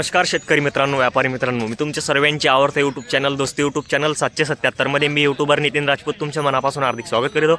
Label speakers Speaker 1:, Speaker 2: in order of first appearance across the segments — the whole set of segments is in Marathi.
Speaker 1: नमस्कार शेतकरी मित्रांनो व्यापारी मित्रांनो. मी तुमच्या सर्वांची आवडतं YouTube channel Dosti YouTube channel सातशे सत्याहत्तरमध्ये मी यूट्यूबर नितीन राजपूत तुमच्या मनापासून हार्दिक स्वागत करीतो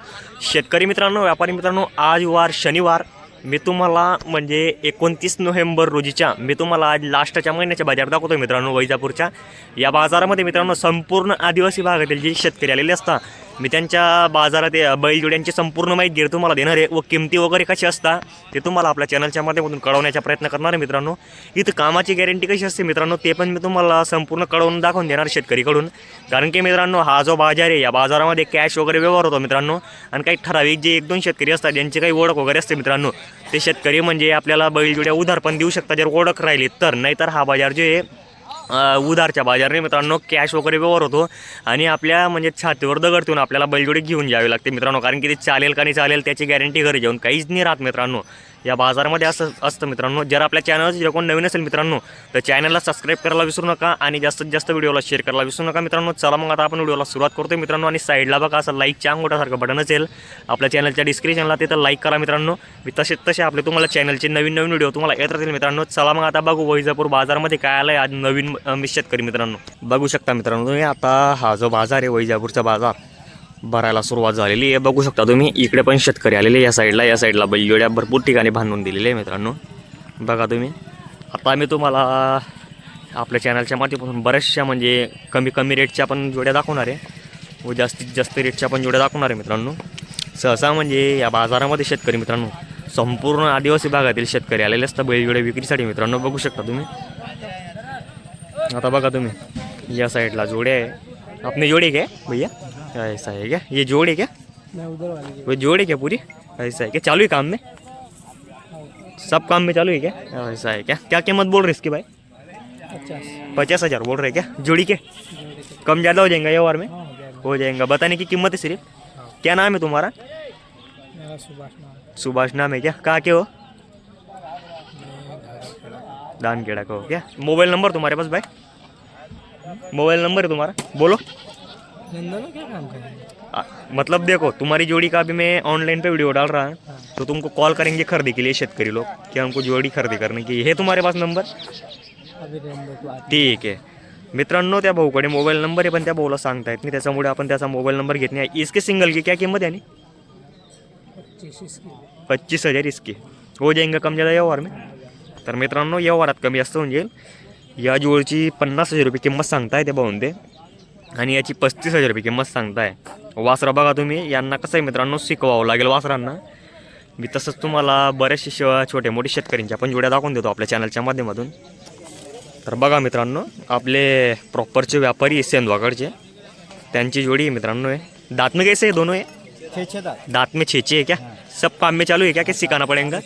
Speaker 1: शेतकरी मित्रांनो व्यापारी मित्रांनो आज वार शनिवार. मी तुम्हाला म्हणजे एकोणतीस नोव्हेंबर रोजीच्या मी तुम्हाला आज लास्टच्या महिन्याच्या बाजार दाखवतो मित्रांनो वैजापूरच्या. या बाजारामध्ये मित्रांनो संपूर्ण आदिवासी भागातील जे शेतकरी आलेले असतात मी त्यांच्या बाजारात या बैलजोड्यांची संपूर्ण माहिती तुम्हाला देणार आहे. व किमती वगैरे कशी असतात ते तुम्हाला आपल्या चॅनलच्या माध्यमातून कळवण्याचा प्रयत्न करणार आहे मित्रांनो. इथं कामाची गॅरंटी कशी असते मित्रांनो ते पण मी तुम्हाला संपूर्ण कळवून दाखवून देणार शेतकरीकडून. कारण की मित्रांनो हा जो बाजार आहे या बाजारामध्ये कॅश वगैरे व्यवहार होतो मित्रांनो. आणि काही ठराविक जे एक दोन शेतकरी असतात ज्यांची काही ओळख वगैरे असते मित्रांनो ते शेतकरी म्हणजे आपल्याला बैलजोड्या उधार पण देऊ शकतात जर ओळख राहिली तर. नाहीतर हा बाजार जे आहे उदारच्या उधारच्या मित्रांनो कॅश वगैरे व्यवहार होतो. आणि आपल्या म्हणजे छातीवर दगड ठेवून आपल्याला बैलजोडी घेऊन जावी लागते मित्रांनो. कारण की ते चालेल का नाही चालेल त्याची गॅरंटी घरी जाऊन काहीच नाही राहत मित्रांनो. या बाजारामध्ये असं असतं मित्रांनो. जर आपल्या चॅनलचं जे कोण नवीन असेल मित्रांनो तर चॅनलला सबस्क्राईब करायला विसरू नका आणि जास्तीत जास्त व्हिडिओला शेअर करायला विसरू नका मित्रांनो. चला मग आता आपण व्हिडिओला सुरुवात करतोय मित्रांनो आणि साईडला बघा असं लाईकच्या अंगोटासारखं बटन असेल. आपल्या चॅनलच्या डिस्क्रिप्शनला तिथं लाईक करा मित्रांनो. मी तसे तसे आपले तुम्हाला चॅनलचे नवीन नवीन व्हिडिओ तुम्हाला येत राहतील मित्रांनो. चला मग आता बघू वैजापूर बाजारमध्ये काय आलं आहे आज नवीन अ, शेतकरी मित्रांनो. बघू शकता मित्रांनो तुम्ही आता हा जो बाजार आहे वैजापूरचा बाजार भरायला सुरुवात झालेली आहे. बघू शकता तुम्ही इकडे पण शेतकरी आलेले या साईडला या साईडला बैलजोड्या भरपूर ठिकाणी बांधून दिलेले आहे मित्रांनो. बघा तुम्ही. आता मी तुम्हाला आपल्या चॅनलच्या माध्यमातून बऱ्याचशा म्हणजे कमी कमी रेटच्या पण जोड्या दाखवणार आहे. व जास्तीत जास्त रेटच्या पण जोड्या दाखवणार आहे मित्रांनो. सहसा म्हणजे या बाजारामध्ये शेतकरी मित्रांनो संपूर्ण आदिवासी भागातील शेतकरी आलेले असतात बैलजोड्या विक्रीसाठी मित्रांनो. बघू शकता तुम्ही. आता बघा तुम्ही. या साईडला जोड्या आहे. आपले जोडे काय भैया. ऐसा है क्या? ये जोड़ी क्या?
Speaker 2: मैं उधर वाली
Speaker 1: वो जोड़ी क्या पूरी? ऐसा है क्या? चालू है काम में? सब काम में चालू है क्या? ऐसा है क्या? क्या कीमत बोल रहे इसके भाई?
Speaker 2: पचास।
Speaker 1: हज़ार बोल रहे क्या? जोड़ी के? कम ज़्यादा हो जाएगा ये और में?
Speaker 2: हाँ हो जाएगा।
Speaker 1: बताने की कीमत है सिर्फ़?
Speaker 2: हाँ।
Speaker 1: क्या नाम है तुम्हारा?
Speaker 2: सुभाष नाम
Speaker 1: है। क्या? कहाँ के हो?
Speaker 2: मैं
Speaker 1: दान केड़ा का हो क्या? मोबाइल नंबर तुम्हारे पास भाई? मोबाइल नंबर है तुम्हारा? बोलो।
Speaker 2: नंदन क्या काम करेंगे
Speaker 1: आ, मतलब देखो तुम्हारी जोड़ी का भी मैं ऑनलाइन पे वीडियो डाल रहा हूँ
Speaker 2: हाँ।
Speaker 1: तो तुमको कॉल करेंगे खरीदी के लिए शेतकरी लोग कि हमको जोड़ी खरेदी करने की। है तुम्हारे पास नंबर
Speaker 2: अभी
Speaker 1: ठीक आहे मित्रांनो त्या भाऊकडे मोबाईल नंबर आहे पण त्या भाऊला सांगता येत नाही त्याच्यामुळे आपण त्याचा मोबाईल नंबर घेत नाही. इसके सिंगल की क्या किंमत आहे
Speaker 2: पच्चीस
Speaker 1: हजार इसकी. हो जाएंगे कम ज़्यादा व्यवहार में? तर मित्रांनो व्यवहारात कमी जास्त होऊन जाईल. या जोडची पन्नास हजार रुपये किंमत सांगताय ते भाऊन ते आणि याची पस्तीस हजार रुपये किंमत सांगताय. वासरा बघा तुम्ही यांना कसं आहे मित्रांनो शिकवावं लागेल वासरांना. मी तसंच तुम्हाला बरेचसे श छोटे मोठे शेतकऱ्यांच्या आपण जोड्या दाखवून देतो आपल्या चॅनलच्या माध्यमातून. तर बघा मित्रांनो आपले प्रॉपरचे व्यापारी आहे सेंदवाकडचे. त्यांची जोडी आहे मित्रांनो आहे दांत में कैसे है दोनों है?
Speaker 2: छः छः दांत.
Speaker 1: दांत में छेचे है क्या? सब काम में चालू है क्या कि सिखाना पड़ेगा?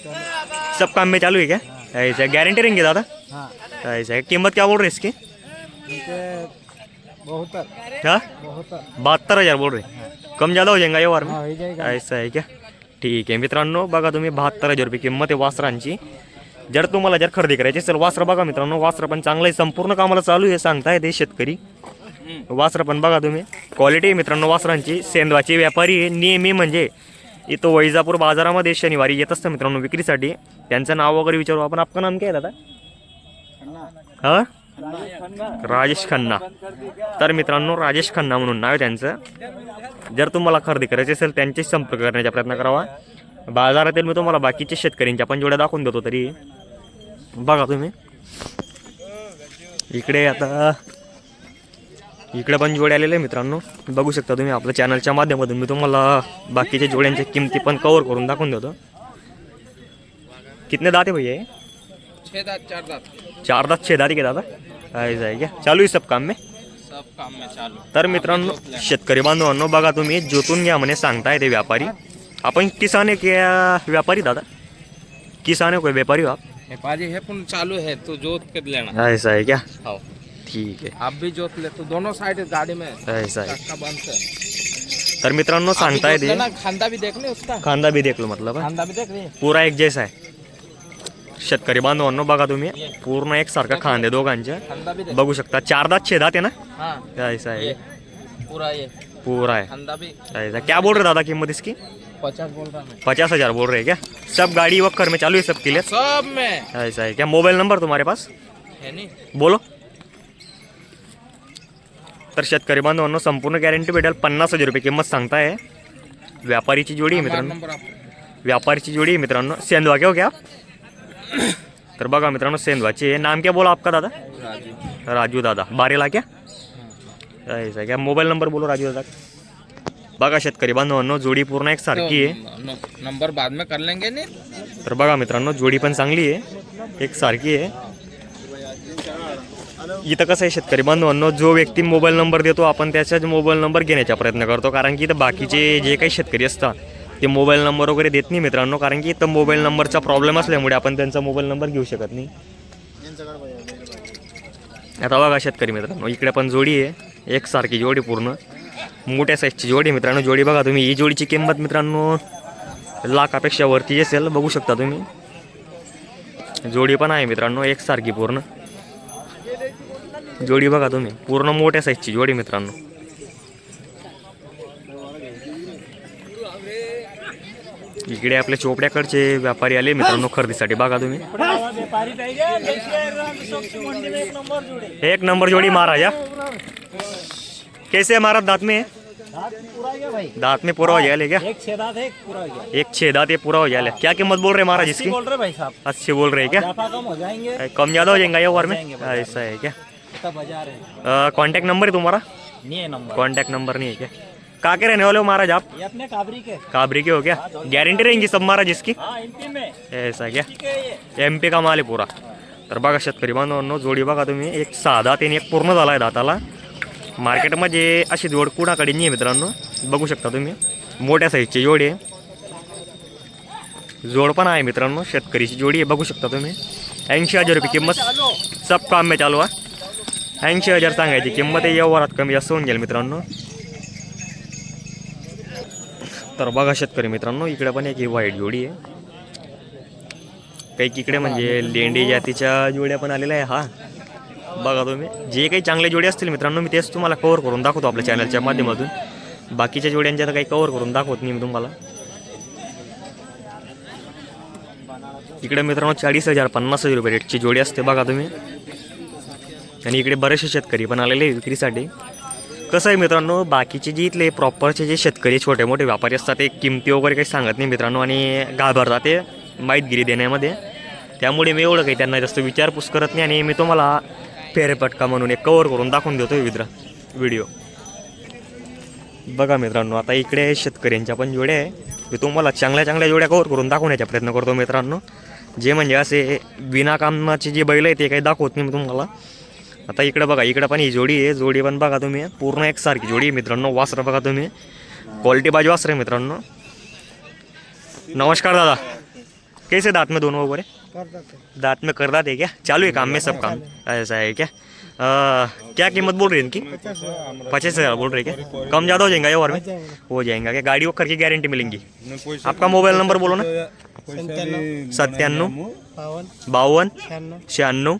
Speaker 1: सब काम में चालू है क्या? ऐसा गारंटी रहेंगे दादा? ऐसा. कीमत क्या बोल रहे इसकी?
Speaker 2: बहत्तर
Speaker 1: क्या
Speaker 2: बहत्तर
Speaker 1: हजार बोल रहे कम ज़्यादा हो जाएगा ये वार में
Speaker 2: हाँ हो
Speaker 1: ऐसा आहे क्या ठीक आहे मित्रांनो बघा तुम्ही बहात्तर हजार रुपये किंमत आहे वासरांची जर तुम्हाला जर खरेदी करायची असेल वासरं बघा मित्रांनो वासरं पण चांगलं आहे संपूर्ण कामाला चालू आहे सांगताय ते शेतकरी वासरं पण बघा तुम्ही क्वालिटी आहे मित्रांनो वासरांची सेंदवाचे व्यापारी आहे नेहमी म्हणजे इथं वैजापूर बाजारामध्ये शनिवारी येत असतं मित्रांनो विक्रीसाठी त्यांचं नाव वगैरे विचारू आपण आपलं नाम काय आहे दादा हां राजेश खन्ना. तर मित्रांनो राजेश खन्ना म्हणून नाव आहे त्यांचं. जर तुम्हाला खरेदी करायची असेल त्यांच्याशी संपर्क करण्याचा प्रयत्न करावा. बाजारातील मी तुम्हाला बाकीचे शेतकऱ्यांच्या पण जोड्या दाखवून देतो तरी. बघा तुम्ही. इकडे आता इकडे पण जोडे आलेले आहे मित्रांनो. बघू शकता तुम्ही आपल्या चॅनलच्या माध्यमातून मी तुम्हाला बाकीच्या जोड्यांच्या किमती पण कवर करून दाखवून देतो. कितने दाते भैया ये?
Speaker 2: छः चार
Speaker 1: चार दात छे दाते के दादा ऐसा है क्या? चालू आहे सब काम में?
Speaker 2: सब काम में चालू.
Speaker 1: तर मित्रांनो शेतकरी बांधवांनो बघा तुम्ही जोतून घ्या म्हणे सांगताय ते व्यापारी. आपण किसान आहे की व्यापारी दादा. किसान आहे कोई व्यापारी हो आप.
Speaker 2: व्यापारी है पुन चालू है तो जोत के लेना
Speaker 1: ऐसा है क्या?
Speaker 2: हाँ.
Speaker 1: ठीक है
Speaker 2: आप भी जोत ले तो दोनों साइड गाड़ी में.
Speaker 1: ऐसा है
Speaker 2: है
Speaker 1: तर मित्रांनो सांगताय ते.
Speaker 2: खांदा भी देख ले उसका.
Speaker 1: खांदा भी देख लो मतलब
Speaker 2: खांदा भी देख रही
Speaker 1: पुरा एक जैसा आहे शेतकरी बांधवांनो बघा तुम्ही. पूर्ण एकसारखा खांदे दोघांचे.
Speaker 2: खांदा भी देख
Speaker 1: बघू शकता. चार दात छे दात है. ना
Speaker 2: हाँ
Speaker 1: है
Speaker 2: पूरा
Speaker 1: है
Speaker 2: भी
Speaker 1: ऐसा क्या बोल रहे दादा कीमत इसकी
Speaker 2: पचास बोल रहा मैं.
Speaker 1: पचास हजार बोल रहे हैं क्या? सब गाड़ी वक्कर में चालू है सबके लिए?
Speaker 2: सब में.
Speaker 1: ऐसा है क्या मोबाइल नंबर तुम्हारे पास?
Speaker 2: है नहीं.
Speaker 1: बोलो. तर शेतकरी बांधवांनो संपूर्ण गॅरंटी भेटेल. पन्नास हजार रुपये किंमत सांगताय व्यापारीची जोडी आहे मित्रांनो. व्यापारीची जोड़ी है मित्रांनो. सेंधवा क्या हो क्या? तर बघा मित्रांनो सेंधवाची आहे. नाम क्या बोला आपका दादा?
Speaker 2: राजू
Speaker 1: राजू दादा बारेला क्या? क्या? मोबाईल नंबर बोलो राजू दादा. बघा शेतकरी बांधवांनो जोडी पूर्ण एक सारखी आहे.
Speaker 2: न- नंबर बाद में कर लेंगे नहीं?
Speaker 1: तर बघा मित्रांनो जोडी पण चांगली आहे. एक सारखी आहे. इथं कसं आहे शेतकरी बांधवांनो जो व्यक्ती मोबाईल नंबर देतो आपण त्याचाच मोबाईल नंबर घेण्याचा प्रयत्न करतो. कारण की इथं बाकीचे जे काही शेतकरी असतात ते मोबाईल नंबर वगैरे देत नाही मित्रांनो कारण की इथं मोबाईल नंबरचा प्रॉब्लेम असल्यामुळे आपण त्यांचा मोबाईल नंबर घेऊ शकत नाही. आता बघा शेतकरी मित्रांनो इकडे पण जोडी आहे एकसारखी जोडी पूर्ण. मोठ्या साईजची जोडी मित्रांनो जोडी बघा तुम्ही ही जोडीची किंमत मित्रांनो लाखापेक्षा वरती असेल बघू शकता तुम्ही. जोडी पण आहे मित्रांनो एकसारखी पूर्ण. जोडी बघा तुम्ही पूर्ण मोठ्या साईजची जोडी मित्रांनो. इकडे आपले चोपड्याकडचे व्यापारी आले मित्रांनो खरेदीसाठी. बघा तुम्ही. एक नंबर जोड़ी महाराजा कैसे महाराज दांत में? दांत में पूरा हो जाएगा क्या?
Speaker 3: एक छह दांत एक पूरा हो गया
Speaker 1: एक छह दांत ये पूरा हो जाएगा क्या कीमत बोल रहे हैं महाराज इसकी?
Speaker 3: बोल रहे भाई साहब
Speaker 1: अस्सी बोल रहे हैं क्या?
Speaker 3: कम हो जाएंगे
Speaker 1: कम ज्यादा हो जाएगा ये ओवर में। ऐसा है क्या? कांटेक्ट नंबर है तुम्हारा?
Speaker 3: नहीं है नंबर
Speaker 1: कांटेक्ट नंबर नहीं है क्या? कहाँ के रहने वाले हो महाराज आप?
Speaker 3: ये अपने काबरी के।
Speaker 1: काबरी के हो क्या? गारंटी रहेंगी सब महाराज इसकी?
Speaker 3: हाँ
Speaker 1: ऐसा क्या?
Speaker 3: है
Speaker 1: एम पी का माल आहे पुरा। तर बघा शेतकरी बांधवांनो जोडी बघा तुम्ही. एक साधा त्याने एक पूर्ण झाला आहे दाताला. मार्केटमध्ये अशी जोड कुणाकडे नाही आहे मित्रांनो. बघू शकता तुम्ही. मोठ्या साईजची जोडी आहे. जोड पण आहे मित्रांनो. शेतकरीची जोडी आहे. बघू शकता तुम्ही. ऐंशी हजार रुपये किंमत. सब काम में चालू आहे. ऐंशी हजार सांगायची किंमत आहे. व्यवहारात कमी जास्त होऊन गेल मित्रांनो. तर बघा शेतकरी मित्रांनो इकडे पण एक ही जोडी आहे. काही इकडे म्हणजे लेंडी जातीच्या जोड्या पण आलेल्या आहे हा. बघा तुम्ही जे काही चांगले जोडी असतील मित्रांनो मी तेच तुम्हाला कवर करून दाखवतो आपल्या चॅनलच्या माध्यमातून. बाकीच्या जोड्यांच्या तर काही कवर करून दाखवत नाही मी तुम्हाला. इकडे मित्रांनो चाळीस हजार पन्नास हजार रुपये रेटची जोडी असते बघा तुम्ही. आणि इकडे बरेचसे शेतकरी पण आलेले आहे विक्रीसाठी. कसं आहे मित्रांनो बाकीचे जे इथले प्रॉपरचे जे शेतकरी छोटे मोठे व्यापारी असतात ते किमती वगैरे काही सांगत नाही मित्रांनो आणि घाबरतात ते माहितगिरी देण्यामध्ये. त्यामुळे मी एवढं काही त्यांना जास्त विचारपूस करत नाही आणि मी तुम्हाला फेरपटका म्हणून एक कवर करून दाखवून देतो विद्रा व्हिडिओ बघा मित्रांनो आता इकडे शेतकऱ्यांच्या पण जोड्या आहे. मी तुम्हाला चांगल्या चांगल्या जोड्या कवर करून दाखवण्याचा प्रयत्न करतो मित्रांनो. जे म्हणजे असे विनाकामाचे जे बैल आहे ते काही दाखवत नाही मी तुम्हाला. आता इकडे बघा इकडे पण ही जोडी आहे. जोडी पण बघा तुम्ही. पूर्ण एकसारखी जोडी आहे मित्रांनो. वासरं बघा तुम्ही. क्वालिटी बाजू वासर आहे मित्रांनो. नमस्कार दादा. कैसे दांत में दोनों वगैरह दांत में कर दाते क्या? चालू है काम में सब काम. ऐसा है क्या? अ, क्या कीमत बोल रही है इनकी? पचास हज़ार बोल रहे हैं क्या? कम ज़्यादा हो जाएगा ये और में? हो जाएगा क्या? गाड़ी वगैरह की गारंटी मिलेंगी. आपका मोबाइल नंबर बोलो ना. सत्त्याण्णव
Speaker 3: बावन छियानवे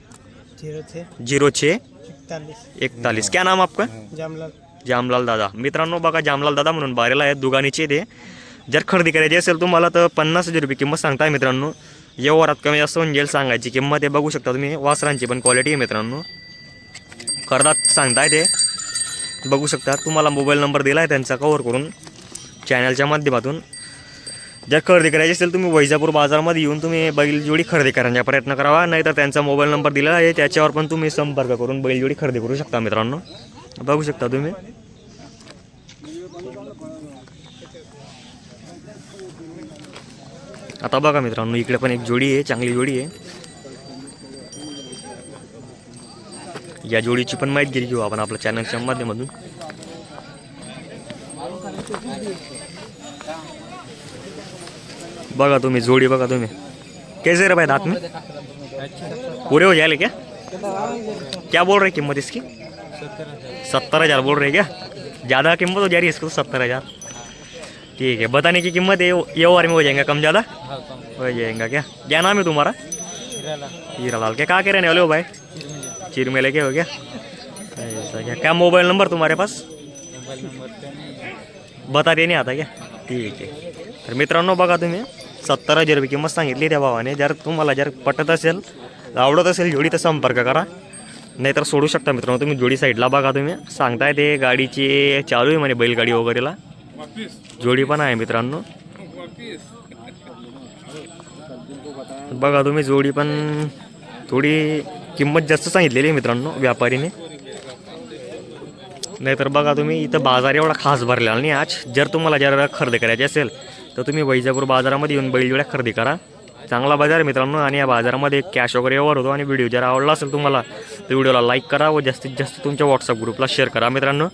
Speaker 3: जीरो छः.
Speaker 1: जीरो छः?
Speaker 3: इकतालीस
Speaker 1: एकतालीस. क्या नाम आपका?
Speaker 3: जामलाल.
Speaker 1: जामलाल दादा. मित्रांनो बघा जामलाल दादा म्हणून बारेला आहेत दुगानीचे ते. जर खरेदी करायची असेल तुम्हाला तर पन्नास हजार रुपये किंमत सांगताय मित्रांनो. व्यवहारात कमी जास्त होऊन जाईल सांगायची किंमत आहे बघू शकता तुम्ही. वासरांची पण क्वालिटी आहे मित्रांनो. करदात सांगताय ते. बघू शकता तुम्हाला मोबाईल नंबर दिला आहे त्यांचा कवर करून चॅनलच्या माध्यमातून. जर खरेदी करायची असेल तुम्ही वैजापूर बाजारामध्ये येऊन तुम्ही बैलजोडी खरेदी करण्याचा प्रयत्न करावा. नाहीतर त्यांचा मोबाईल नंबर दिला आहे त्याच्यावर पण तुम्ही संपर्क करून बैलजोडी खरेदी करू शकता मित्रांनो. बघू शकता तुम्ही. आता बघा मित्रांनो इकडे पण एक जोडी आहे चांगली जोडी आहे. या जोडीची पण माहिती घेऊ आपण आपल्या चॅनलच्या माध्यमातून. बघा तुम्ही, जोडी बघा तुम्ही. कैसे रे भाई, दांत में? पूरे हो जाएँगे क्या? क्या बोल रहे कीमत इसकी? सत्तर हज़ार बोल रहे क्या? ज़्यादा कीमत हो जा रही है इसको सत्तर हज़ार। ठीक है, बताने की कीमत ये ये ओवर में हो जाएगा कम ज़्यादा?
Speaker 2: हाँ
Speaker 1: हो जाएगा क्या? क्या नाम है तुम्हारा? हीरा लाल क्या, कहाँ के रहने वाले हो भाई? चिर में लेके हो गया ऐसा क्या? क्या मोबाइल नंबर तुम्हारे पास? बता नाही आता क्या? ठीक आहे तर बघा तुम्ही सत्तर हजार रुपये किंमत सांगितली त्या भावाने. जर तुम्हाला जर पटत असेल आवडत असेल जोडी तर संपर्क करा. नाहीतर सोडू शकता मित्रांनो तुम्ही जोडी साईडला बघा तुम्ही. सांगताय ते गाडीची चालू आहे म्हणे बैलगाडी वगैरेला. जोडी पण आहे मित्रांनो. बघा तुम्ही जोडी पण थोडी किंमत जास्त सांगितलेली आहे मित्रांनो व्यापारीने. नाहीतर बघा तुम्ही इथं बाजार एवढा खास भरलेला नाही आज. जर तुम्हाला जर खरेदी करायची असेल तर तुम्ही वैजापूर बाजारामध्ये येऊन बैलजोड्या खरेदी करा. चांगला बाजार मित्रांनो आणि या बाजारामध्ये कॅश वगैरे व्यवहार होतो. आणि व्हिडिओ जर आवडला असेल तुम्हाला तर व्हिडिओला लाईक करा व जास्तीत जास्त तुमच्या व्हॉट्सअप ग्रुपला शेअर करा मित्रांनो.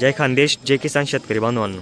Speaker 1: जय खानदेश जय किसान शेतकरी बांधवांनो.